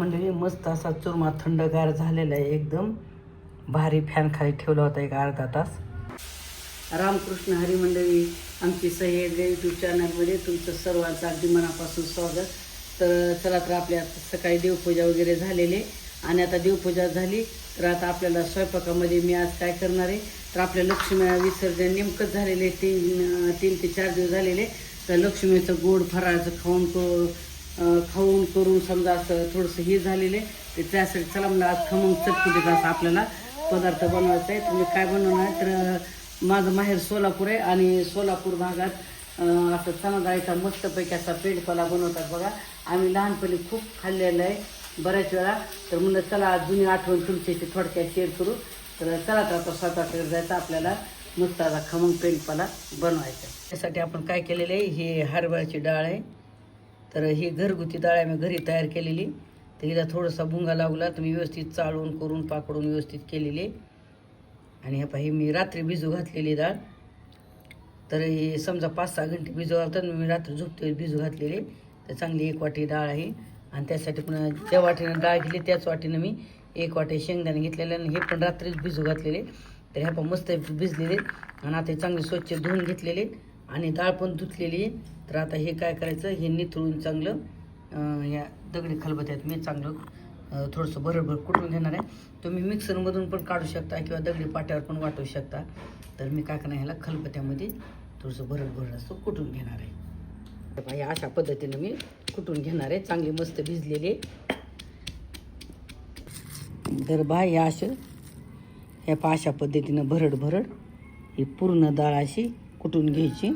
मंडळी मस्त असा चुरमा थंडगार झालेला आहे एकदम. भारी फॅन खाली ठेवला होता एक अर्धा तास. रामकृष्ण हरी मंडळी आमची सह्याद्री यूट्यूब चॅनलमध्ये तुमचं सर्वांचं अगदी मनापासून स्वागत. तर चला तर आपल्या सकाळी देवपूजा वगैरे झालेले आणि आता देवपूजा झाली तर आता आपल्याला स्वयंपाकामध्ये मी आज काय करणार आहे? तर आपल्या लक्ष्मी विसर्जन नेमकंच झालेले तीन तीन ते चार दिवस झालेले तर लक्ष्मीचं गोड फराळाचं खाऊन खाऊन करून समजा असं थोडंसं हे झालेलं आहे ते त्यासाठी चला म्हणलं आज खमंग चटपटीत असं आपल्याला पदार्थ बनवायचा आहे. तुम्ही काय बनवणार तर माझं माहेर सोलापूर आहे आणि सोलापूर भागात असं चणाडाळीचा मस्तपैकी असा पेंडपाला बनवतात बघा. आम्ही लहानपणी खूप खाल्लेलं आहे बऱ्याच वेळा. तर म्हणलं चला आज जुनी आठवण तुमच्याशी थोडक्यात शेअर करू. तर चला तर आता स्वतःकडे जायचं आपल्याला मस्त आता खमंग पेंडपाला बनवायचा आहे. त्यासाठी आपण काय केलेलं आहे? हे हरभऱ्याची डाळ आहे. तर ही घरगुती डाळ आहे मी घरी तयार केलेली. तर हिला थोडासा भुंगा लागला तर मी व्यवस्थित चाळून करून पाकडून व्यवस्थित केलेली. आणि हे पाहि मी रात्री भिजू घातलेली डाळ. तर हे समजा पाच सहा घंटे भिजू घालतात मी रात्री झोपते भिजू घातलेली. तर चांगली एक वाटी डाळ आहे. आणि त्यासाठी पुन्हा ज्या वाटीनं डाळ घेतली त्याच वाटीनं मी एक वाटी शेंगदाणे घेतलेले आणि हे पण रात्रीच भिजू घातलेले. तर ह्या पण मस्त भिजलेले. आणि आता हे चांगले स्वच्छ धुवून घेतलेले. आणि डाळ पण धुतलेली तर आता हे काय करायचं? हे निथळून चांगलं या दगडी खलबत्यात मी चांगलं थोडंसं बरोबर कुटून घेणार आहे. तुम्ही मिक्सरमधून पण काढू शकता किंवा दगडी पाट्यावर पण वाटू शकता. तर मी काय करणार ह्याला खलबत्यामध्ये थोडंसं भरड भरड असं कुटून घेणार आहे. तर या अशा पद्धतीनं मी कुटून घेणार आहे. चांगली मस्त भिजलेली तर बा या असं ह्या पहा अशा पद्धतीनं भरड भरड ही पूर्ण डाळ अशी कुटून घ्यायची?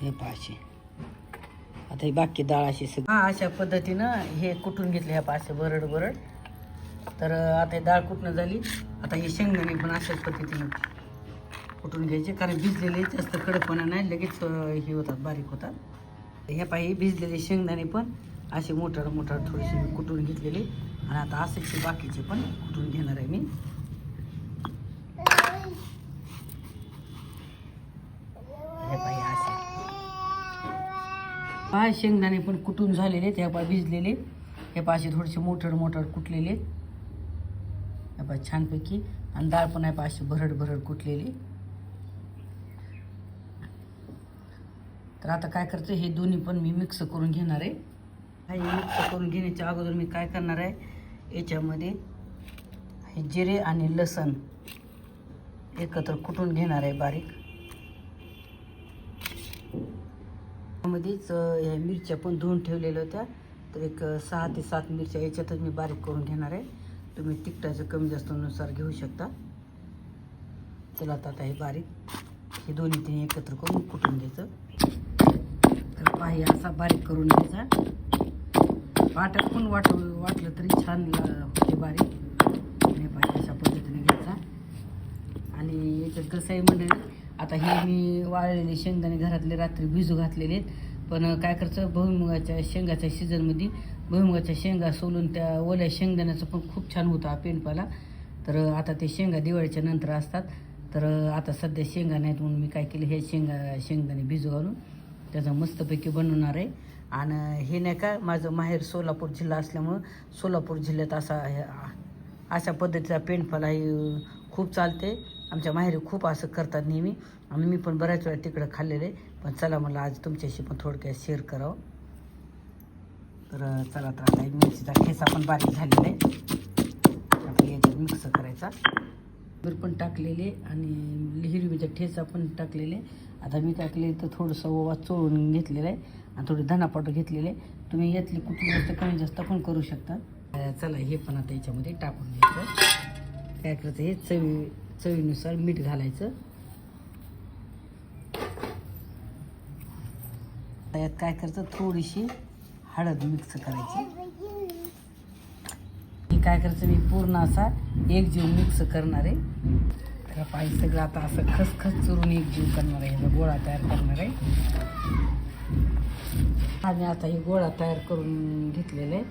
हे पाचशे. आता ही बाकी डाळ अशी सगळी अशा पद्धतीनं हे कुटून घेतले ह्या पाचशे बरड बरड तर आता ही डाळ कुटणं झाली? आता हे शेंगदाणे पण अशाच पद्धतीनं कुटून घ्यायचे? कारण भिजलेले जास्त कडकपणा नाही लगेच हे होतात बारीक होतात. तर ह्या पायी भिजलेले शेंगदाणे पण असे मोठार मोठ्या थोडेसे मी कुटून घेतलेले आणि आता असेच बाकीचे पण कुटून घेणार आहे मी. हे असे पहा शेंगदाणे पण कुटून झालेले ते पहा भिजलेले. हे पहा असे थोडेसे मोठर मोठर कुटलेले. हे पहा छानपैकी. आणि डाळ पण आहे पहा अशी भरड भरड कुटलेली. तर आता काय करते हे दोन्ही पण मी मिक्स करून घेणार आहे. हे मिक्स करून घेण्याच्या अगोदर मी काय करणार आहे? याच्यामध्ये हे जिरे आणि लसण एकत्र कुटून घेणार आहे बारीक. त्यामध्येच ह्या मिरच्या पण धुवून ठेवलेल्या होत्या. तर एक सहा ते सात मिरच्या याच्यातच मी बारीक करून घेणार आहे. तुम्ही तिखटाचं कमी जास्तनुसार घेऊ शकता. चला आता हे बारीक हे दोन्ही तिन्ही एकत्र करून कुटून घ्यायचं. तर पाही असा बारीक करून घ्यायचा. वाटत पण वाट वाटलं तरी छान होते म्हणजे बारीक. आणि अशा पद्धतीने घ्यायचा. आणि याच्यात कसं आहे म्हणजे आता हे मी वाळलेले शेंगदाणे घरातले रात्री भिजू घातलेले आहेत. पण काय करायचं भुईमुगाच्या शेंगाच्या सीझनमध्ये भुईमुगाच्या शेंगा सोलून त्या ओल्या शेंगदाण्याचं पण खूप छान होतं हा पेंडपाला तर आता ते शेंगा दिवाळीच्या नंतर असतात. तर आता सध्या शेंगा नाहीत म्हणून मी काय केलं हे शेंगा शेंगदाणे भिजू घालून त्याचा मस्तपैकी बनवणार आहे. आणि हे नाही का माझं माहेर सोलापूर जिल्हा असल्यामुळं सोलापूर जिल्ह्यात असा हे- अशा पद्धतीचा पेंडफल आहे खूप चालते. आमच्या माहेरी खूप असं करतात नेहमी. आणि मी पण बऱ्याच वेळा तिकडं खाल्लेलं आहे. पण चला मला आज तुमच्याशी पण थोडक्यात शेअर करावं. तर चला तर आता मिरचीचा ठेसा पण बारीक झालेला आहे. आता याच्यात मिक्स करायचा. बर पण टाकलेले आणि हिरवीचा ठेसा पण टाकलेले. आता मी टाकले तर थोडंसं ओवा चोळून घेतलेलं आहे. आणि थोडी धना घेतलेले तुम्ही यातली कुठली गोष्ट कमी जास्त पण करू शकता. चला हे पण आता याच्यामध्ये टाकून घ्यायचं. काय करायचं हे चवी चवीनुसार मीठ घालायचं. यात काय करायचं थोडीशी हळद मिक्स करायची. काय करायचं मी पूर्ण असा एक जीव मिक्स करणार आहे. तर पाहिजे सगळं आता असं खसखस चुरून एक जीव करणार आहे गोळा तयार करणार आहे. आणि आता हे गोळा तयार करून घेतलेला. आहे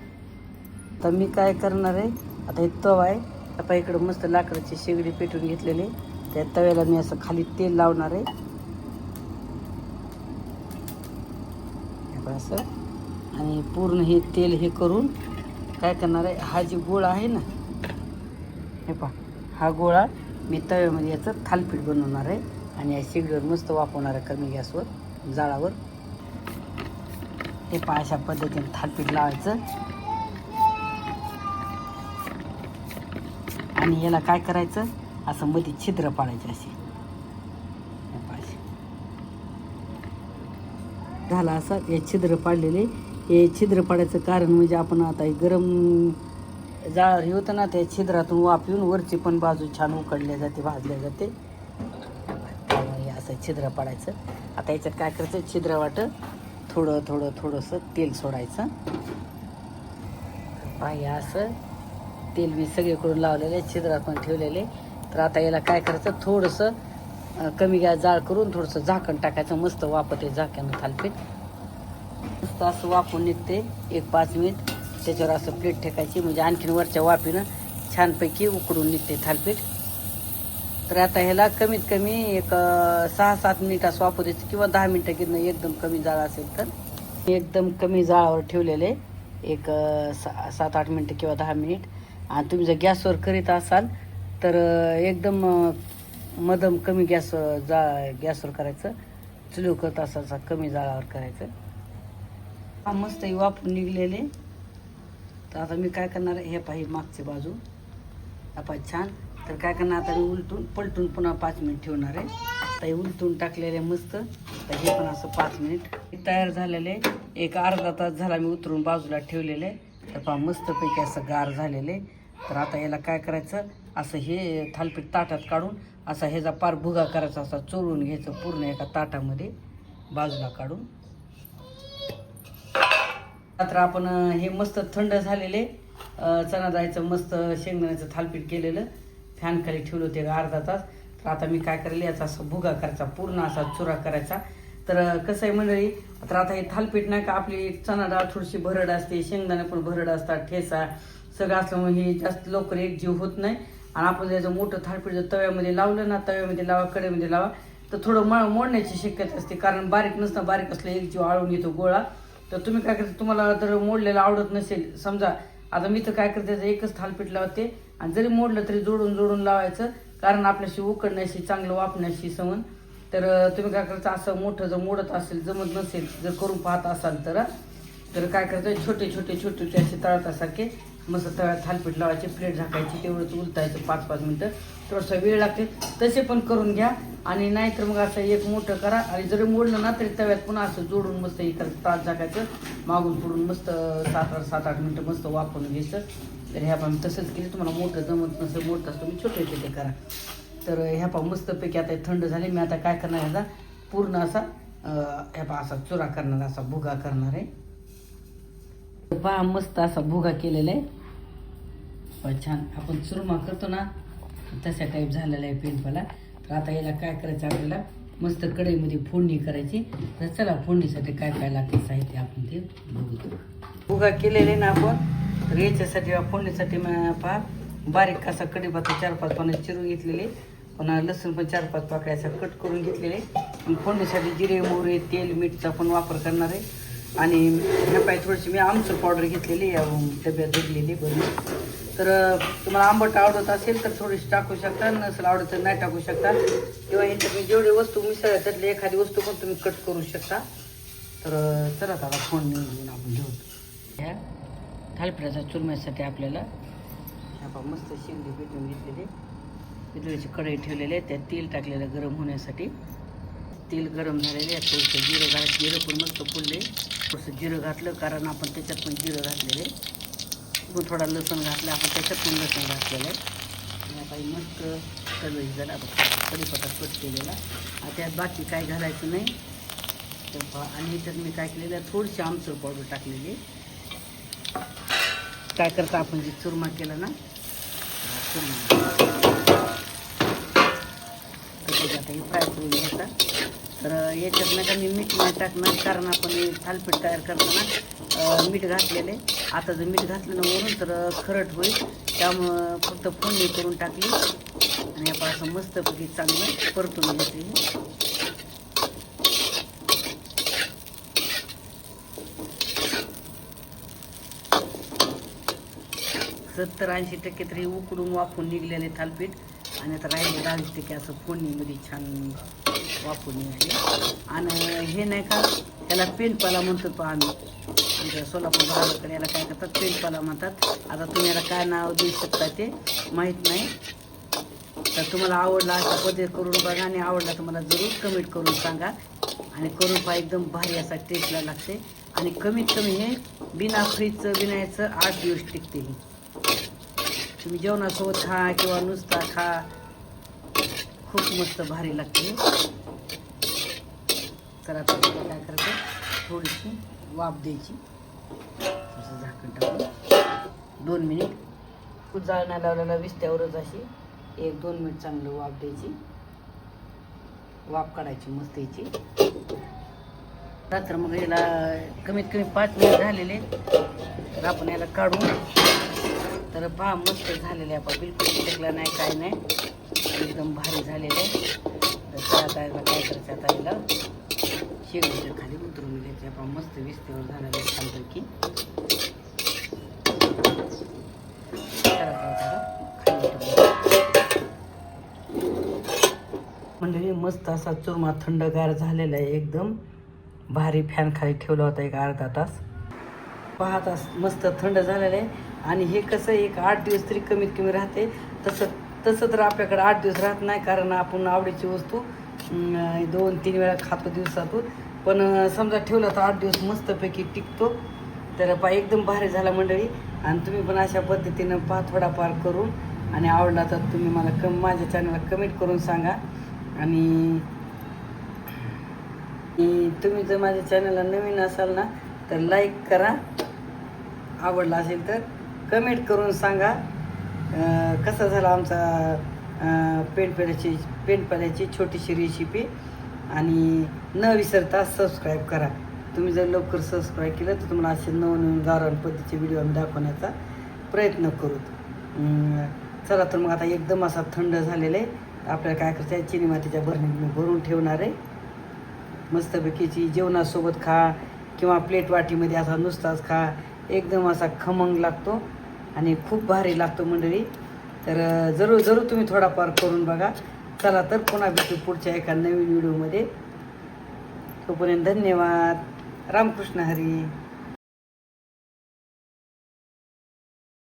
तर मी काय करणार आहे? आता हे तवा आहे. आता इकडं मस्त लाकडाची शेगडी पेटून घेतलेली त्या तव्याला मी असं खाली तेल लावणार आहे. पहा असं. आणि पूर्ण हे तेल हे करून काय करणार आहे? हा जी गोळा आहे ना हे पहा. हा गोळा मी तव्यामध्ये याचं थालपीठ बनवणार आहे. आणि या शेगडीवर मस्त वापरणार आहे कमी गॅसवर जाळावर. हे पहा अशा पद्धतीने थालपीठ लावायचं. आणि याला काय करायचं? असं मध्ये छिद्र पाडायचे असे. झाला असा हे छिद्र पाडलेले. हे छिद्र पाडायचं कारण म्हणजे आपण आता हे गरम जाळावर हे होतं ना त्या छिद्रातून वाफ येऊन वरची पण बाजू छान उकडल्या जाते भाजल्या जाते. हे असं छिद्र पाडायचं. आता याच्यात काय करायचं? छिद्र वाट थोडं थोडं थोडंसं तेल सोडायचं. पाहिजे असं तेल मी सगळीकडून लावलेले छिद्रात पण ठेवलेले तर आता याला काय करायचं थोडंसं कमी गॅस जाळ करून थोडंसं झाकण टाकायचं. मस्त वापरते झाक्यानं थालपीठ मस्त असं वाफून निघते एक पाच मिनिट. त्याच्यावर असं प्लेट ठेकायची म्हणजे आणखीन वरच्या वाफीनं छानपैकी उकडून निघते थालपीठ. तर आता ह्याला कमीत कमी एक सहा सात मिनिट असं वापरू द्यायचं किंवा दहा मिनटं किंवा एकदम कमी जाळ असेल तर. एकदम कमी जाळावर ठेवलेले एक सा सात आठ मिनटं किंवा दहा मिनिट. आणि तुम्ही जर गॅसवर करीत असाल तर एकदम मधम मध्यम कमी गॅस जा गॅसवर करायचं. चुलू करत असाल कमी जाळावर करायचं. हा मस्त वापरून निघलेले. तर आता मी काय करणार आहे? हे पाहिजे मागची बाजू. आपण छान. तर काय करणार आता मी उलटून पलटून पुन्हा पाच मिनिट ठेवणार आहे. आता हे उलटून टाकलेले मस्त. तर हे पण असं पाच मिनिट. तयार झालेले. एक अर्धा तास झाला मी उतरून बाजूला ठेवलेले. तर पहा मस्तपैकी असं गार झालेले. तर आता याला काय करायचं? असं हे थालपीठ ताटात काढून असा ह्याचा पार भुगा करायचा असा चोळून घ्यायचं पूर्ण एका ताटामध्ये बाजूला काढून. मात्र आपण हे मस्त थंड झालेले. चणा जायचं मस्त शेंगदाण्याचं थालपीठ केलेलं. फॅन खाली ठेवलं होते अर्धा तास. तर आता मी काय करेल याचा असा भुगा करायचा पूर्ण असा चुरा करायचा. तर कसं आहे मंडळी तर आता हे थालपीठ नाही का आपली चणा डाळ थोडीशी भरड असते शेंगदाणे पण भरड असतात ठेसा सगळं असल्यामुळे हे जास्त लवकर एक जीव होत नाही. आणि आपण त्याचं मोठं थालपीठ जर तव्यामध्ये लावलं ना तव्यामध्ये लावा कडेमध्ये लावा तर थोडं मळ मोडण्याची शक्यता असते. कारण बारीक नसतं बारीक असलं एक जीव आळून येतो गोळा. तर तुम्ही काय करता तुम्हाला जर मोडलेलं आवडत नसेल समजा आता मी तर काय करते त्याचं एकच थालपीठ लावते. आणि जरी मोडलं तरी जोडून जोडून लावायचं कारण आपल्याशी उकडण्याशी चांगलं वापण्याशी समन तर तुम्ही काय करायचं असं मोठं जर मोडत असेल जमत नसेल जर करून पाहत असाल तर तर काय करायचं छोटे छोटे छोटे छोटे असे तळतासारखे मस्त तळ्यात थालपीठ लावायचे प्लेट झाकायची तेवढंच उलतायचं पाच पाच मिनटं. थोडासा वेळ लागते. तसे पण करून घ्या. आणि नाहीतर मग असं एक मोठं करा. आणि जरी मोडलं ना तरी तव्यात पुन्हा असं जोडून मस्त इतर तास झाकायचं. मागून पुढून मस्त सात आठ सात आठ मिनटं मस्त वापरून घ्यायचं. तर ह्या पण तसंच केलं तुम्हाला मोठं जमत नसेल मोठं असतं तुम्ही छोटे छोटे करा. तर ह्या पा मस्तपैकी आता हे थंड झाले. मी आता काय करणार ह्याचा पूर्ण असा ह्या पा असा चुरा करणार असा भुगा करणार आहे. पहा मस्त असा भुगा केलेला आहे. छान. आपण चुरमा करतो ना तशा टाईप झालेला आहे पिंपला तर आता याला काय करायचं आपल्याला? मस्त कढईमध्ये फोडणी करायची. तर चला फोडणीसाठी काय काय लागते साहित्य आपण ते बघू. उगा केलेले ना आपण. तर याच्यासाठी फोडणीसाठी पहा बारीक कसा कढीपत्ता चार पाच पानं चिरून घेतलेले. पुन्हा लसूण पण चार पाच पाकळ्या असं कट करून घेतलेले. फोडणीसाठी जिरे मोहरे तेल मीठचा पण वापर करणार आहे. आणि ह्या पाहिजे थोडीशी मी आमचूर पावडर घेतलेली या डब्यात धुतलेली बरी तर तुम्हाला आंबट आवडत असेल तर थोडीशी टाकू शकता. नसेल आवडत तर नाही टाकू शकता. किंवा हे मी जेवढी वस्तू मिसळ त्यातली एखादी वस्तू पण तुम्ही कट करू शकता. तर चला आता फोडणी घेऊन आपण घेऊ ह्या थालपिठाच्या चुरम्यासाठी आपल्याला ह्या पहा मस्त शेंगडी पेटून घेतलेली. पितळीची कढई ठेवलेली आहे त्यात तेल टाकलेलं गरम होण्यासाठी. तेल गरम झालेले आहे थोडंसं जिरं घाल जिरं पण मस्त फुलले. थोडंसं जिरं घातलं कारण आपण त्याच्यात पण जिरं घातलेले. मग थोडा लसूण घातला आपण त्याच्यात पण लसूण घातलेलं आहे. या काही मस्त कलर झाला. आपण कढीपत्ता कट केलेला. त्यात बाकी काय घालायचं नाही. तर पहा आणि ह्याच्यात मी काय केलेलं थोडीशी आमचूर पावडर टाकलेली काय करता आपण? जे चुरमा केला ना? चुरमा. आता हे फ्राय करून घ्यायचा. तर याच्यात नाही का मी मीठ नाही टाकणार कारण आपण हे थालपीठ तयार करताना मीठ घातलेले. आता जर मीठ घातलं ना वरून तर खरट होईल. त्यामुळं फक्त फोडणी करून टाकली. आणि आपण असं मस्तपैकी चांगलं परतून घेतली सत्तर ऐंशी टक्के तरी उकडून वाफून निघलेले थालपीठ. आणि आता राहिले दहा टक्के असं फोडणीमध्ये छान वाफून निघाले. आणि हे नाही का त्याला पेनपाला म्हणतो पहा आम्ही. आमच्या सोलापूर भागाकडे याला काय करतात पेंटपाला म्हणतात. आता तुम्ही याला काय नाव देऊ शकता ते माहीत नाही. तर तुम्हाला आवडला असा पद्धत करून बघा आणि आवडला तर मला जरूर कमेंट करून सांगा. आणि करून पहा एकदम भारी असा टेस्टला लागते. आणि कमीत कमी हे बिना फ्रीजचं बिना याचं आठ दिवस टिकते ही. तुम्ही जेवणासोबत खा किंवा नुसता खा. खूप मस्त भारी लागते. तर आता काय करायचं थोडीशी वाफ द्यायची. असं झाकण टाकून. दोन मिनिट. जाळण्या लावलेला विस्त्यावरच अशी एक दोन मिनिट चांगलं वाफ द्यायची. वाफ काढायची मस्त याची. तर मग याला कमीत कमी पाच मिनिट झालेले. आपण याला काढून तर पहा मस्त झालेले आहे बिलकुल चिटकला नाही काय नाही. एकदम भारी झालेलं आहे. तर आता काय करायचं आता याला? शेगडीच्या खाली उतरून घ्यायचे. आपण मस्त विस्तीवर झालेलं आहे छानपैकी. चला मंडळी मस्त असा चुरमा थंडगार झालेला आहे एकदम. भारी फॅन खाली ठेवला होता एक अर्धा तास. पाहता मस्त थंड झालेलं आहे. आणि हे कसं एक आठ दिवस तरी कमीत कमी राहते. तसं तसं तर आपल्याकडे आठ दिवस राहत नाही कारण आपण आवडीची वस्तू दोन तीन वेळा खातो दिवसातून. पण समजा ठेवलं तर आठ दिवस मस्तपैकी टिकतो. तर पा एकदम भारी झाला मंडळी. आणि तुम्ही पण अशा पद्धतीनं पा थोडाफार करून. आणि आवडला तर तुम्ही मला कम माझ्या चॅनलला कमेंट करून सांगा. आणि तुम्ही जर माझ्या चॅनलला नवीन असाल ना तर लाईक करा. आवडला असेल तर कमेंट करून सांगा. कसा झाला आमचा पेंटपेल्याची पेंटपाल्याची छोटीशी रेसिपी आणि न विसरता सबस्क्राईब करा. तुम्ही जर लवकर सबस्क्राईब केलं तर तुम्हाला असे नवनवीन गारण पद्धतीचे व्हिडिओ आम्ही दाखवण्याचा प्रयत्न करू. चला तर मग आता एकदम असा थंड झालेला आहे. आपल्याला काय करायचं आहे? चिनी मातीच्या भरणीत भरून ठेवणार आहे. मस्तपैकीची जेवणासोबत खा किंवा प्लेट वाटीमध्ये असा नुसताच खा. एकदम असा खमंग लागतो. आणि खूप भारी लागतो मंडळी. तर जरूर जरूर तुम्ही थोडाफार करून बघा. चला तर पुन्हा भेटू पुढच्या एका नवीन व्हिडिओमध्ये. तोपर्यंत धन्यवाद. रामकृष्ण हरी.